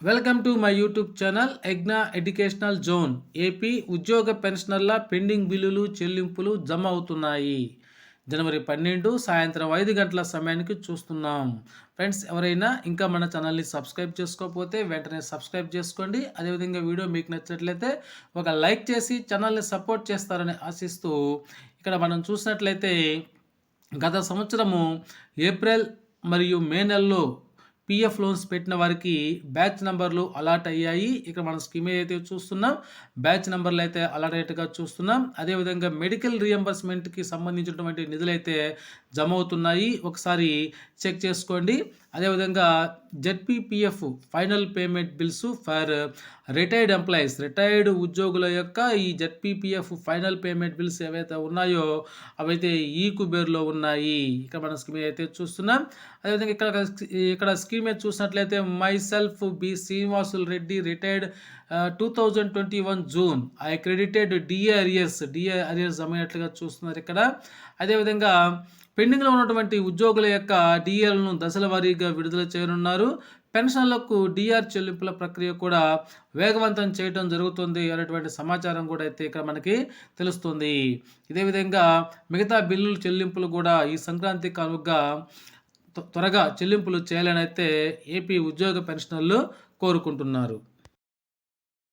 Welcome to my YouTube channel ఎగ్నా educational zone. AP ఉద్యోగ పెన్షనర్ల pending బిల్లులు చెల్లింపులు జమ అవుతున్నాయి. జనవరి పన్నెండు సాయంత్రం ఐదు గంటల సమయానికి చూస్తున్నాం. ఫ్రెండ్స్ ఎవరైనా ఇంకా మన ఛానల్ని సబ్స్క్రైబ్ చేసుకోకపోతే వెంటనే సబ్స్క్రైబ్ చేసుకోండి. అదేవిధంగా వీడియో మీకు నచ్చినట్లయితే ఒక లైక్ చేసి ఛానల్ని సపోర్ట్ చేస్తారని ఆశిస్తూ ఇక్కడ మనం చూసినట్లయితే గత సంవత్సరము ఏప్రిల్ మరియు మే నెలలో పిఎఫ్ లోన్స్ పెట్టిన వారికి బ్యాచ్ నెంబర్లు అలాట్ అయ్యాయి. ఇక్కడ మనం స్కీమ్ అయితే చూస్తున్నాం బ్యాచ్ నెంబర్లు అయితే అలాట్ అయ్యేట్టుగా చూస్తున్నాం. అదేవిధంగా మెడికల్ రియంబర్స్మెంట్కి సంబంధించినటువంటి నిధులు అయితే జమ అవుతున్నాయి. ఒకసారి చెక్ చేసుకోండి. అదేవిధంగా ZPPF final payment bills for retired employees retired ఉద్యోగుల యొక్క ఈ జెడ్పీపీఎఫ్ ఫైనల్ పేమెంట్ బిల్స్ ఏవైతే ఉన్నాయో అవైతే ఈ కుబేర్లో ఉన్నాయి. ఇక్కడ మన స్కీమ్ అయితే చూస్తున్నాం. అదేవిధంగా ఇక్కడ ఇక్కడ స్కీమ్ అయితే చూసినట్లయితే myself B Srinivasulu Reddy retired two thousand twenty one June. I credited DA arrears DA arrears అమ్మినట్లుగా చూస్తున్నారు ఇక్కడ. అదేవిధంగా పెండింగ్లో ఉన్నటువంటి ఉద్యోగుల యొక్క డిఎల్ను దశల వారీగా విడుదల చేయనున్నారు. పెన్షన్లకు డిఆర్ చెల్లింపుల ప్రక్రియ కూడా వేగవంతం చేయడం జరుగుతుంది అనేటువంటి సమాచారం కూడా అయితే ఇక్కడ మనకి తెలుస్తుంది. ఇదే విధంగా మిగతా బిల్లుల చెల్లింపులు కూడా ఈ సంక్రాంతి కానుగా త్వరగా చెల్లింపులు చేయాలని అయితే ఏపీ ఉద్యోగ పెన్షనర్లు కోరుకుంటున్నారు.